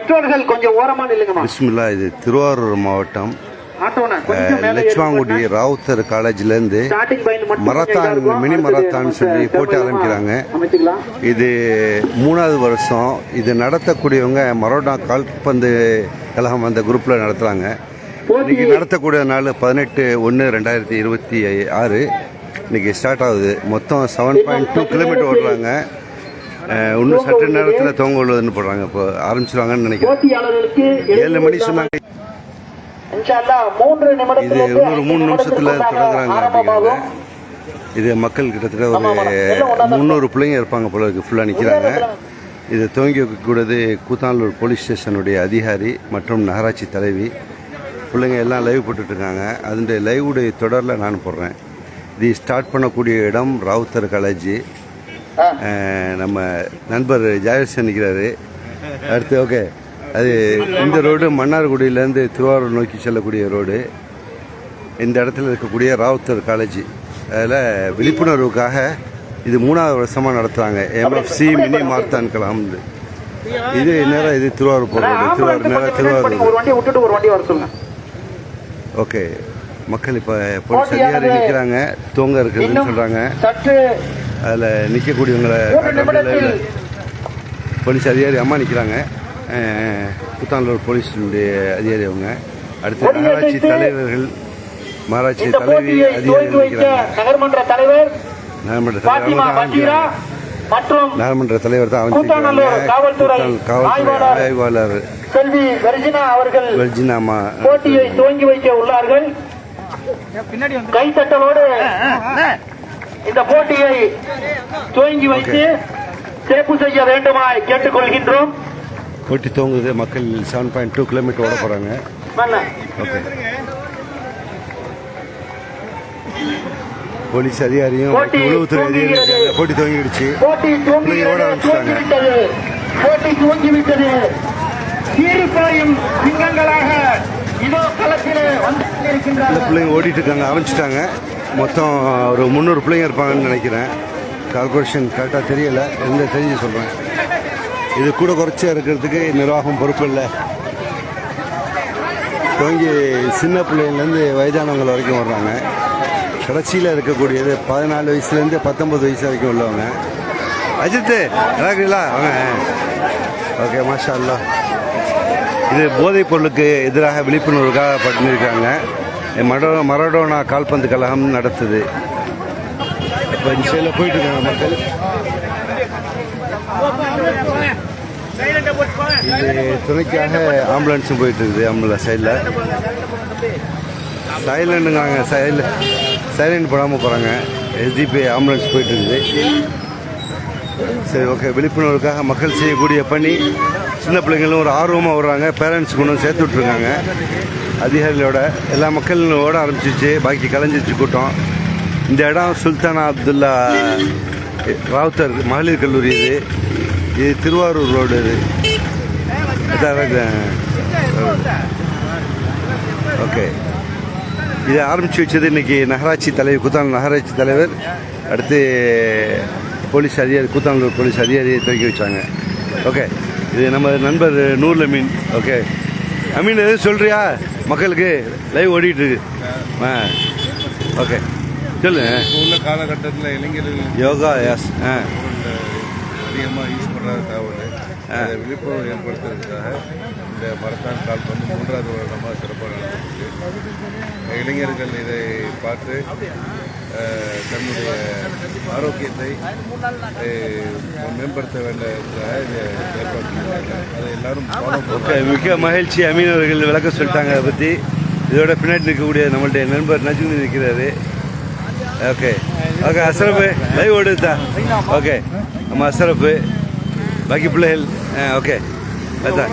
பெற்றோர்கள் கொஞ்சம் ஓரமா நில்லுங்கம்மா. பிஸ்மில்லா இது திருவாரூர் மாவட்டம். லட்சுமாங்குடி. ராவுத்தர் காலேஜ்லேருந்து மரத்தான். மினி மரத்தான் சொல்லி போட்டி ஆரம்பிக்கிறாங்க. இது மூணாவது வருஷம். இது நடத்தக்கூடியவங்க மரோடா கால்பந்து கழகம் அந்த குரூப்பில் நடத்துகிறாங்க இன்னைக்கு நடத்தக்கூடிய நாள் பதினெட்டு ஒன்று ரெண்டாயிரத்தி இருபத்தி ஆறு. இன்னைக்கு ஸ்டார்ட் ஆகுது. மொத்தம் செவன் பாயிண்ட் டூ கிலோமீட்டர் ஓடுறாங்க. இன்னும் சற்று நேரத்தில் துவங்க உள்ளதுன்னு போடுறாங்க. இப்போ ஆரம்பிச்சிருவாங்கன்னு நினைக்கிறேன். ஏழு மணி சொன்னாங்க இது இன்னொரு மூணு நிமிஷத்துல தொடங்குறாங்க. அப்படிங்கிறாங்க. இது மக்கள் கிட்டத்தட்ட ஒரு முந்நூறு பிள்ளைங்க இருப்பாங்க போல இருக்கு. ஃபுல்லாக நிற்கிறாங்க இது துவங்கி வைக்கக்கூடியது கூத்தானூர் போலீஸ் ஸ்டேஷனுடைய அதிகாரி மற்றும் நகராட்சி தலைவி. பிள்ளைங்க எல்லாம் லைவ் போட்டுட்ருக்காங்க அதனுடைய லைவுடைய தொடரில் நான் போடுறேன். இது ஸ்டார்ட் பண்ணக்கூடிய இடம் ராவுத்தர் காலேஜ். நம்ம நண்பர் ஜாயசன் நிற்கிறாரு அடுத்து ஓகே. அது இந்த ரோடு மன்னார்குடியிலேருந்து திருவாரூர் நோக்கி செல்லக்கூடிய ரோடு. இந்த இடத்துல இருக்கக்கூடிய ராவுத்தர் காலேஜ். அதில் விழிப்புணர்வுக்காக இது மூணாவது வருஷமாக நடத்துகிறாங்க எம்எஃப்சி மினி மார்த்தான் கலாம் இது நேரம் இது? திருவாரூர் போகிற ரோடு. திருவாரூர் நேரம் திருவாரூர் ஓகே. மக்கள் இப்போ போலீஸ் அதிகாரி நிற்கிறாங்க தூங்க இருக்குதுன்னு இன்னும் சொல்கிறாங்க அதில் நிற்கக்கூடியவங்களை போலீஸ் அதிகாரி அம்மா நிற்கிறாங்க புத்தானூர் போலீஸினுடைய அதிகாரி அவங்க. அடுத்து நகராட்சி தலைவர்கள் மாராட்சி தலைவி போட்டியை அதிகாரி துவக்கி வைத்த நிற்கிறாங்க நகர்மன்ற தலைவர் நகர்மன்ற பாத்திமா தலைவர் மற்றும் நகர்மன்ற தலைவர் தான் காவல்துறை காவல்துறை ஆய்வாளர் ஆய்வாளர் செல்வி வெர்ஜினா அவர்கள் வெர்ஜினாமா போட்டியை துவங்கி வைக்க உள்ளார்கள். கைத்தட்டலோடு இந்த போட்டியை துவங்கி வைத்து சிறப்பு செய்ய வேண்டுமாய் கேட்டுக்கொள்கின்றோம். போட்டி தோங்குது மக்கள் செவன் பாயிண்ட் டூ கிலோமீட்டர் ஓட. ஓகே போலீஸ் அதிகாரியும் உளவுத்துறை அதிகாரியும். போட்டி துவங்கிடுச்சு. போட்டி ஓட ஆரம்பிச்சிட்டாங்க. போட்டி துவங்கிவிட்டது. சீரிப்பாயும் சிங்கங்களாக இதோ களத்திலே வந்து பிள்ளைங்க ஓடிட்டு இருக்காங்க. ஆரம்பிச்சிட்டாங்க மொத்தம் ஒரு முந்நூறு பிள்ளைங்க இருப்பாங்கன்னு நினைக்கிறேன். கால்குலேஷன் கரெக்டாக தெரியல. எந்த தெரிஞ்சு சொல்கிறேன் இது கூட குறைச்சா இருக்கிறதுக்கு நிர்வாகம் பொறுப்பு இல்லை. துவங்கி சின்ன பிள்ளைங்கள்லேருந்து வயதானவங்க வரைக்கும் வர்றாங்க. கடைசியில் இருக்கக்கூடியது பதினாலு வயசுலேருந்து பத்தொம்பது வயசு வரைக்கும் உள்ளவங்க. அஜித்து நல்லா இருக்கீங்களா? ஓகே மாஷா அல்லா இது போதைப் பொருளுக்கு எதிராக விழிப்புணர்வுக்காக பண்ணியிருக்காங்க. மரோ மரடோனா கால்பந்து கழகம் நடத்துது. இப்போ இந்த சைடில் போயிட்டு இருக்காங்க மக்கள் இது துணைக்காக ஆம்புலன்ஸும் போயிட்டு இருக்குது ஆம்புலன்ஸ் சைடில். சைலண்டுங்காங்க சைல சைலண்ட் போடாமல் போகிறாங்க எஸ்டிபி ஆம்புலன்ஸ் போயிட்டு இருக்குது சரி ஓகே விழிப்புணர்வுக்காக மக்கள் செய்யக்கூடிய பணி. சின்ன பிள்ளைங்களும் ஒரு ஆர்வமாக வர்றாங்க. பேரண்ட்ஸ் கொண்டு சேர்த்து விட்ருக்காங்க அதிகாரிகளோட எல்லா மக்களும் ஓட ஆரம்பிச்சிச்சு. பாக்கி கலைஞ்சிச்சு கூட்டம். இந்த இடம் சுல்தானா அப்துல்லா ராவுத்தர் மகளிர் கல்லூரி இது. இது திருவாரூர் ரோடு இது. ஓகே. இதை ஆரம்பித்து வச்சது இன்றைக்கி நகராட்சி தலைவர் குத்தான் நகராட்சி தலைவர். அடுத்து போலீஸ் அதிகாரி கூத்தானூர் போலீஸ் அதிகாரியை துவக்கி வச்சாங்க. ஓகே இது நம்ம நண்பர் நூர்ல மீன். ஓகே அமீன் எதுவும் சொல்றியா? மக்களுக்கு லைவ் ஓடிட்டு இருக்கு. ஆ. ஓகே சொல்லு. உள்ள காலகட்டத்தில் இளைஞர்கள் யோகா எஸ் ஆ. அதிகமாக யூஸ் பண்ணுற தகவல். அதை விழிப்புணர்வு ஏற்படுத்துறதுக்காக இந்த மரத்தான் கால் வந்து மூன்றாவது வருடமாக சிறப்பாக நடந்துருக்கு இளைஞர்கள் இதை பார்த்து தன்னுடைய ஆரோக்கியத்தை மேம்படுத்த ஓகே மிக்க மகிழ்ச்சி. அமீன் அவர்கள் விளக்கம் சொல்லிட்டாங்க அதை பற்றி இதோட பின்னாடி நிற்கக்கூடிய நம்மளுடைய நண்பர் நஜுமி நிற்கிறாரு ஓகே. ஓகே அசரஃபு லைவ் ஓடுதா ஓகே. நம்ம அசரஃபு பாக்கி பிள்ளைகள் ஆ ஓகே. அதான்.